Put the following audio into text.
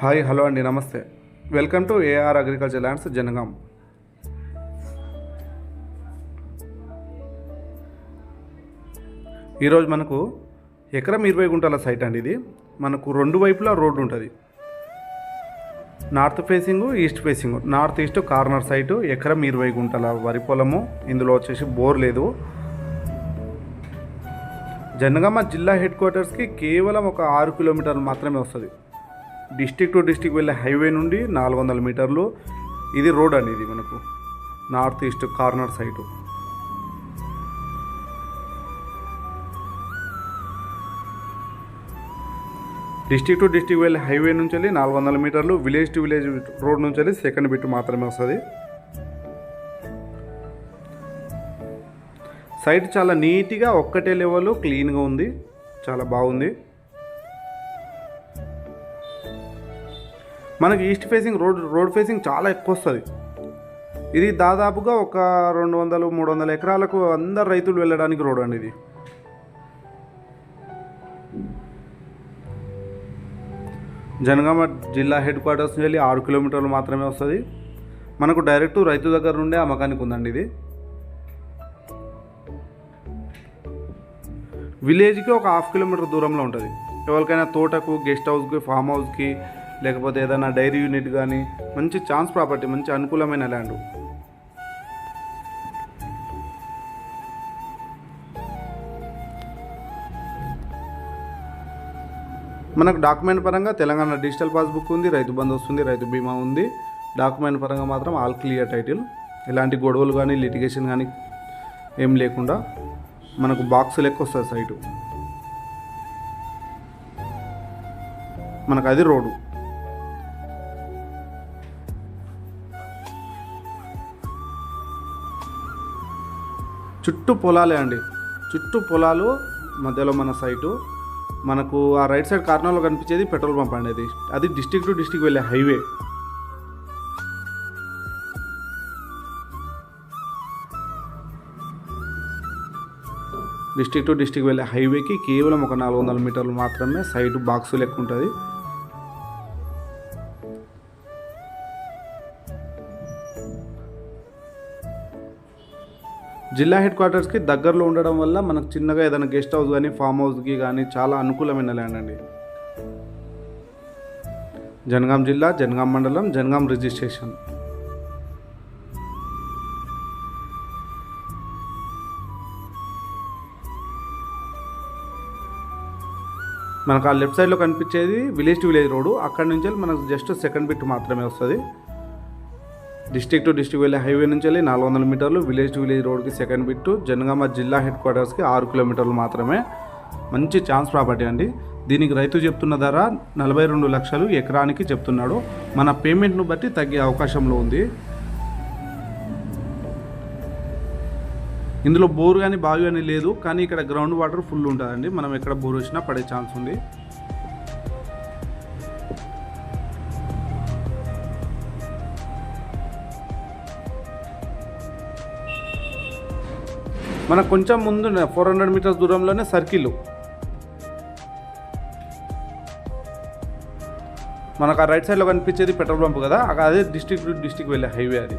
Hi hello అండి నమస్తే. Welcome to AR agriculture lands Jangaon. ఈరోజు మనకు ఎకరం ఇరవై గుంటల సైట్ అండి ఇది. మనకు రెండు వైపులా రోడ్డు ఉంటుంది. North facing east facing north east corner site ఎకరం ఇరవై గుంటల వరి పొలము. ఇందులో వచ్చేసి బోర్ లేదు. జనగామ జిల్లా హెడ్ క్వార్టర్స్కి కేవలం ఒక ఆరు కిలోమీటర్లు మాత్రమే వస్తుంది. డిస్టిక్ టు డిస్టిక్ వెళ్ళే హైవే నుండి నాలుగు వందల మీటర్లు. ఇది రోడ్ అనేది మనకు. North east corner site. District to district వెళ్ళే హైవే నుంచి వెళ్ళి నాలుగు వందల మీటర్లు. విలేజ్ టు విలేజ్ రోడ్ నుంచి వెళ్ళి సెకండ్ బిట్ మాత్రమే వస్తుంది. సైట్ చాలా నీట్గా ఒక్కటే లెవెల్ క్లీన్గా ఉంది. చాలా బాగుంది. మనకి east facing road road facing చాలా ఎక్కువ వస్తుంది. ఇది దాదాపుగా ఒక రెండు వందలు మూడు వందల ఎకరాలకు అందరు రైతులు వెళ్ళడానికి రోడ్ అండి ఇది. జనగామ జిల్లా హెడ్ క్వార్టర్స్ నుంచి వెళ్ళి ఆరు కిలోమీటర్లు మాత్రమే వస్తుంది. మనకు డైరెక్ట్ రైతు దగ్గర నుండే అమ్మకానికి ఉందండి ఇది. విలేజ్కి ఒక హాఫ్ కిలోమీటర్ దూరంలో ఉంటుంది. ఎవరికైనా తోటకు గెస్ట్ హౌస్కి ఫామ్ హౌస్కి లేకపోతే ఏదైనా డైరీ యూనిట్ కానీ మంచి ఛాన్స్ ప్రాపర్టీ మంచి అనుకూలమైన ల్యాండ్. మనకు డాక్యుమెంట్ పరంగా తెలంగాణ డిజిటల్ పాస్బుక్ ఉంది రైతు బంధు వస్తుంది రైతు బీమా ఉంది. డాక్యుమెంట్ పరంగా మాత్రం ఆల్ క్లియర్ టైటిల్. ఎలాంటి గొడవలు కానీ లిటిగేషన్ కానీ ఏం లేకుండా మనకు బాక్స్ లెక్క వస్తుంది సైటు మనకు అది రోడ్డు. చుట్టూ పొలాలే అండి. చుట్టూ పొలాలు మధ్యలో మన సైటు. మనకు ఆ రైట్ సైడ్ కార్నర్లో కనిపించేది పెట్రోల్ పంప్ అండి అది. అది డిస్టిక్ టు డిస్టిక్ వెళ్ళే హైవే. డిస్టిక్ టు డిస్టిక్ వెళ్ళే హైవేకి కేవలం ఒక నాలుగు వందల మీటర్లు మాత్రమే సైడ్ బాక్స్ లెక్క ఉంటుంది. జిల్లా హెడ్ క్వార్టర్స్కి దగ్గరలో ఉండడం వల్ల మనకు చిన్నగా ఏదైనా గెస్ట్ హౌస్ కానీ ఫామ్ హౌస్కి కానీ చాలా అనుకూలమైన ల్యాండ్ అండి. జనగాం జిల్లా జనగాం మండలం జనగాం రిజిస్ట్రేషన్. మనకు ఆ లెఫ్ట్ సైడ్లో కనిపించేది విలేజ్ టు విలేజ్ రోడ్డు. అక్కడ నుంచి మనకు జస్ట్ సెకండ్ బిట్ మాత్రమే వస్తుంది. డిస్టిక్ టు డిస్టిక్ వెళ్ళే హైవే నుంచి వెళ్ళి నాలుగు వందల మీటర్లు విలేజ్ టు విలేజ్ రోడ్కి సెకండ్ బిట్ జనగామ జిల్లా హెడ్ క్వార్టర్స్కి ఆరు కిలోమీటర్లు మాత్రమే. మంచి ఛాన్స్ ప్రాపర్టీ అండి. దీనికి రైతు చెప్తున్న ధర నలభై రెండు లక్షలు ఎకరానికి చెప్తున్నాడు. మన పేమెంట్ను బట్టి తగ్గే అవకాశంలో ఉంది. ఇందులో బోర్ కానీ బావి కానీ లేదు కానీ ఇక్కడ గ్రౌండ్ వాటర్ ఫుల్ ఉంటుందండి. మనం ఎక్కడ బోర్ వచ్చినా పడే ఛాన్స్ ఉంది. మనకు కొంచెం ముందు ఫోర్ హండ్రెడ్ మీటర్స్ దూరంలోనే సర్కిల్ మనకు ఆ రైట్ సైడ్లో కనిపించేది పెట్రోల్ పంప్ కదా. అదే డిస్టిక్ టు డిస్టిక్ వెళ్ళే హైవే అది.